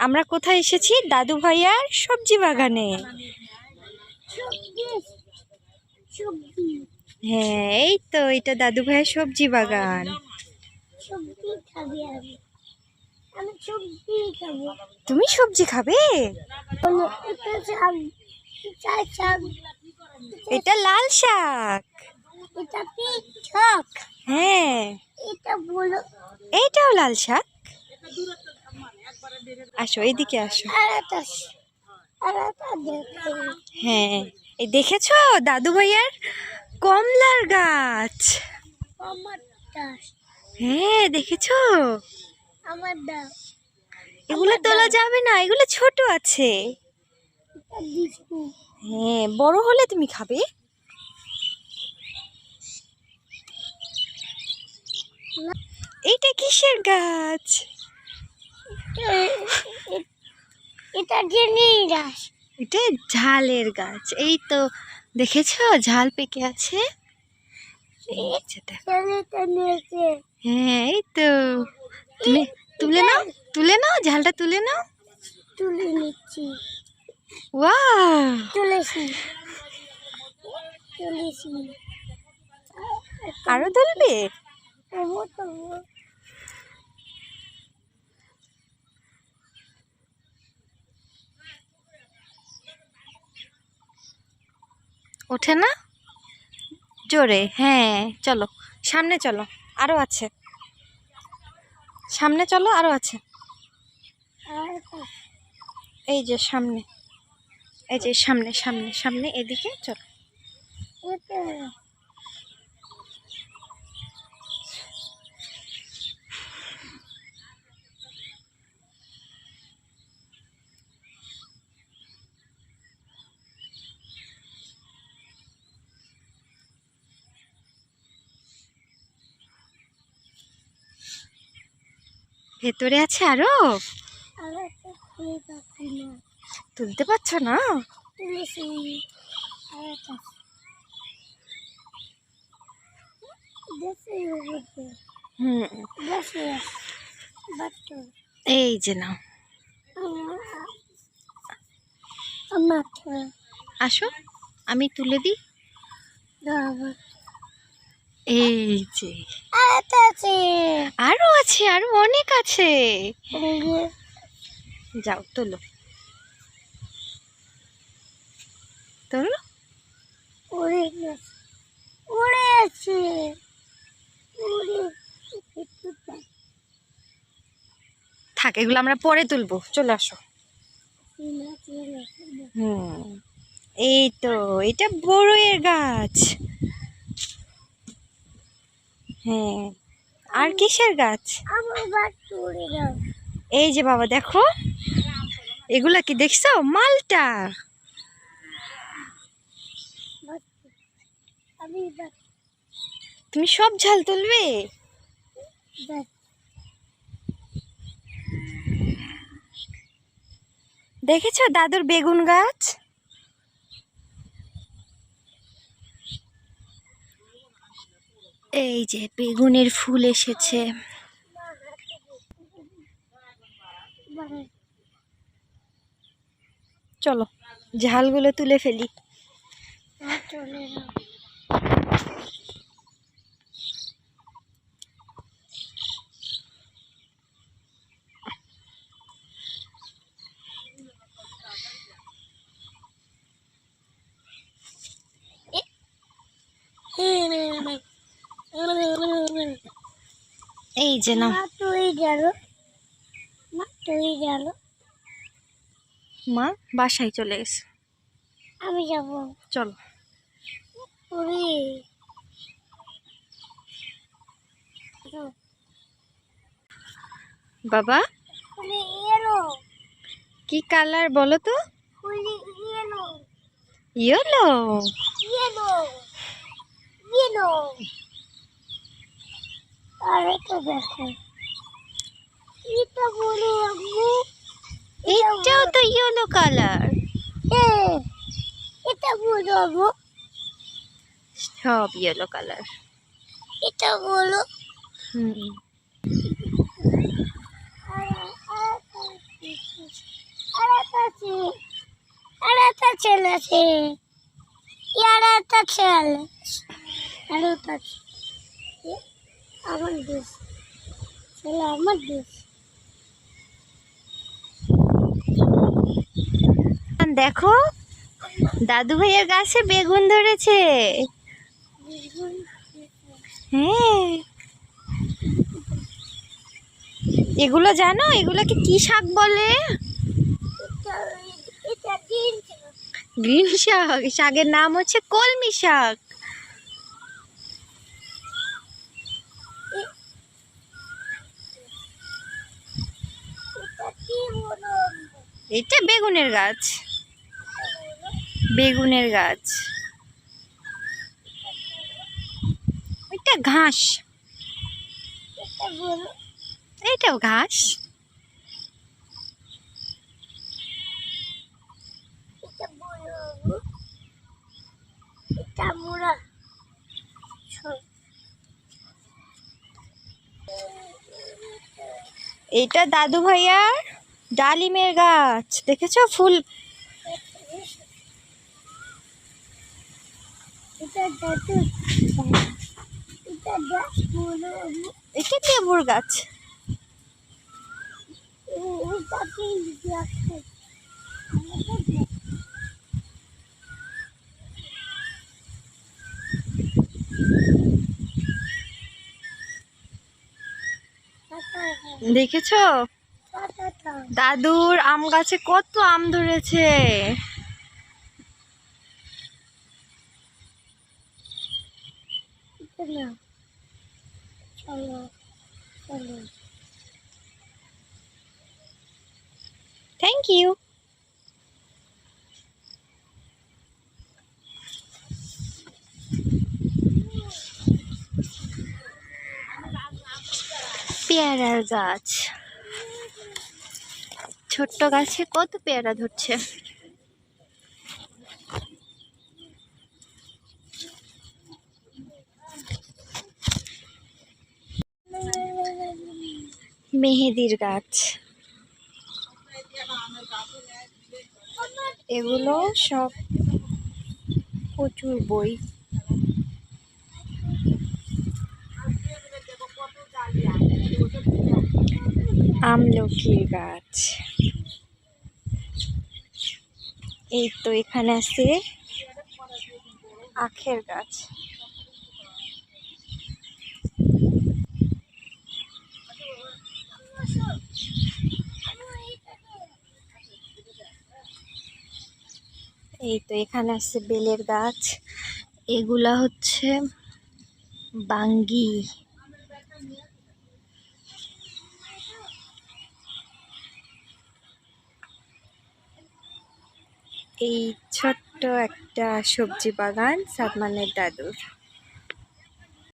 আমরা কোথায় এসেছি? দাদু ভাইয়ার সবজি বাগানে। হ্যাঁ এই তো এটা দাদু ভাইয়ের সবজি বাগান। তুমি সবজি খাবে? এটা লাল শাক। এটা পিক শাক হ্যাঁ। এটা বলো। এইটাও লাল শাক? আসো এইদিকে আসো। হ্যাঁ এই দেখেছ দাদু ভাইয়ার কমলার গাছ? হ্যাঁ দেখেছ? আমার এগুলো তোলা যাবে না এগুলো ছোট আছে। হ্যাঁ বড় হলে তুমি খাবে। এইটা কিসের গাছ? এটা জেনি দাস এটা ঝালের গাছ। এই তো দেখেছ? ঝাল পেকে আছে। হ্যাঁ এই তো। তুমি তুলে নাও তুলে নাও ঝালটা তুলে নাও। তুলে নিচ্ছি। ওয়া তুলেছি। তুলেছি। আরও তুলবে? ওঠে না? জোরে হ্যাঁ চলো, সামনে চলো আরও আছে। সামনে চলো আরও আছে। এই যে সামনে, এই যে সামনে সামনে সামনে, এদিকে চলো। ভেতরে আছে আরও? না তুলতে পারছ না? এই যে নাও। আমার আসো আমি তুলে দিই। এই যে। আর আছে, আরও অনেক আছে। যাও, তোলো। তোলো। থাক, এগুলো আমরা পরে তুলবো। চলে আসো। হুম। এই তো, এটা বড়ইয়ের গাছ। হ্যাঁ। আর কিসের গাছ? এই যে বাবা দেখো। এগুলা কি দেখছ? মালটা। তুমি সব ঝাল তুলবে? দেখেছ দাদুর বেগুন গাছ? এই যে বেগুনের ফুল এসেছে। চলো ঝালগুলো তুলে ফেলি চলে গেল এই যে না মা তুই গেল। মা তুই গেল। মা বাসায় চলে গেছে। আমি যাব। চলো। বাবা? কি কালার বলো তো? ইয়েলো। ইয়েলো? এলো আর এটা দেখো। এটা বলো আম্মু এটাও তো ইয়েলো কালার এটা বলো আম্মু। সব ইয়েলো কালার এটা বলো হুম। আর আর আছে আর একটা ছেলে আছে ইয়ার একটা ছেলে আর একটা ছে- আমার দেশ ছেলে আমার দেশ দেখো দাদু ভাইয়ের গাছে বেগুন ধরেছে। হ্যাঁ। এগুলো জানো? এগুলোকে কি শাক বলে? গ্রিন শাক। শাকের নাম হচ্ছে কলমি শাক এটা কি বলো এটা বেগুনের গাছ। বেগুনের গাছ। এটা ঘাস। এটা বলো এইটাও ঘাস এটা দাদু ভাইয়ার ডালিমের গাছ দেখেছ ফুল? এটা লেবুর গাছ। দেখেছ? দাদুর আম গাছে কত আম ধরেছে? থ্যাংক ইউ পেয়ারার গাছ। ছোট্ট গাছে কত পেয়ারা ধরছে? মেহেদির গাছ। এগুলো সব প্রচুর বই। আমলকির গাছ। এই তো এখানে আছে আখের গাছ। এই তো এখানে আছে বেলের গাছ। এগুলা হচ্ছে বাঙ্গি। এই ছোট্ট একটা সবজি বাগান সাদমানের দাদুর।